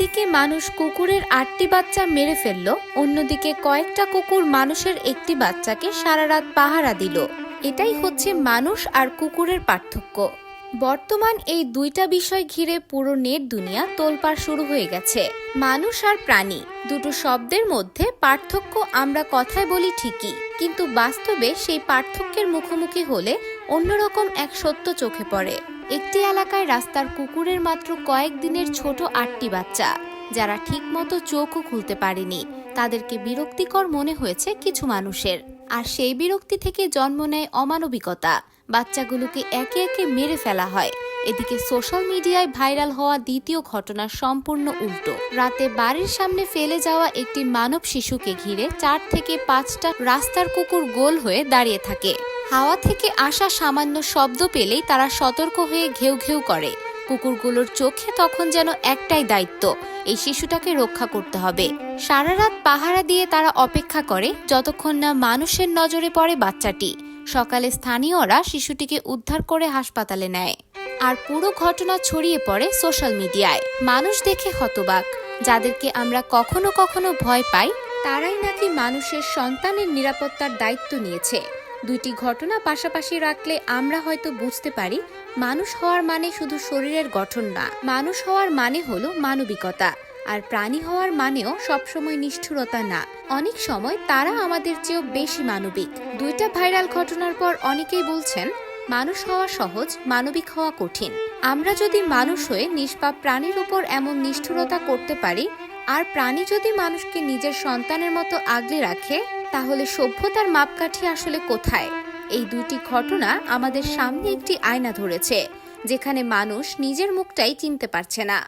একদিকে মানুষ কুকুরের আটটি বাচ্চা মেরে ফেলল, অন্যদিকে কয়েকটা কুকুর মানুষের একটি বাচ্চাকে সারা রাত পাহারা দিল। এটাই হচ্ছে মানুষ আর কুকুরের পার্থক্য। বর্তমান এই দুইটা বিষয় ঘিরে পুরো নেট দুনিয়া তোলপাড় শুরু হয়ে গেছে। মানুষ আর প্রাণী, দুটো শব্দের মধ্যে পার্থক্য আমরা কথায় বলি ঠিকই, কিন্তু বাস্তবে সেই পার্থক্যের মুখোমুখি হলে অন্যরকম এক সত্য চোখে পড়ে। একটি এলাকায় রাস্তার কুকুরের মাত্র কয়েকদিনের ছোট আটটি বাচ্চা, যারা ঠিকমতো চোখও খুলতে পারেনি। তাদেরকে বিরক্তিকর মনে হয়েছে কিছু মানুষের। আর সেই বিরক্তি থেকে জন্ম নেয় অমানবিকতা। বাচ্চাগুলোকে একে একে মেরে ফেলা হয়। এদিকে সোশ্যাল মিডিয়ায় ভাইরাল হওয়া দ্বিতীয় ঘটনা সম্পূর্ণ উল্টো। রাতে বাড়ির সামনে ফেলে যাওয়া একটি মানব শিশুকে ঘিরে চার থেকে পাঁচটা রাস্তার কুকুর গোল হয়ে দাঁড়িয়ে থাকে। হাওয়া থেকে আসা সামান্য শব্দ পেলেই তারা সতর্ক হয়ে ঘেউ ঘেউ করে। কুকুরগুলোর চোখে তখন যেন একটাই দায়িত্ব, এই শিশুটাকে রক্ষা করতে হবে। সারা রাত পাহারা দিয়ে তারা অপেক্ষা করে, যতক্ষণ না মানুষের নজরে পড়ে বাচ্চাটি। সকালে স্থানীয়রা শিশুটিকে উদ্ধার করে হাসপাতালে নেয়। আর পুরো ঘটনা ছড়িয়ে পড়ে সোশ্যাল মিডিয়ায়। মানুষ দেখে হতবাক, যাদেরকে আমরা কখনো কখনো ভয় পাই, তারাই নাকি মানুষের সন্তানের নিরাপত্তার দায়িত্ব নিয়েছে। দুইটি ঘটনা পাশাপাশি রাখলে আমরা হয়তো বুঝতে পারি, মানুষ হওয়ার মানে শুধু শরীরের গঠন না, মানুষ হওয়ার মানে হলো মানবিকতা। আর প্রাণী হওয়ার মানেও সবসময় নিষ্ঠুরতা না। অনেক সময় তারা আমাদের চেয়েও বেশি মানবিক। দুইটা ভাইরাল ঘটনার পর অনেকেই বলছেন, মানুষ হওয়া সহজ, মানবিক হওয়া কঠিন। আমরা যদি মানুষ হয়ে নিষ্পাপ প্রাণীর উপর এমন নিষ্ঠুরতা করতে পারি, আর প্রাণী যদি মানুষকে নিজের সন্তানের মতো আগলে রাখে, তাহলে সভ্যতার মাপকাঠি আসলে কোথায়? এই দুইটি ঘটনা আমাদের সামনে একটি আয়না ধরেছে, যেখানে মানুষ নিজের মুখটাই চিনতে পারছে না।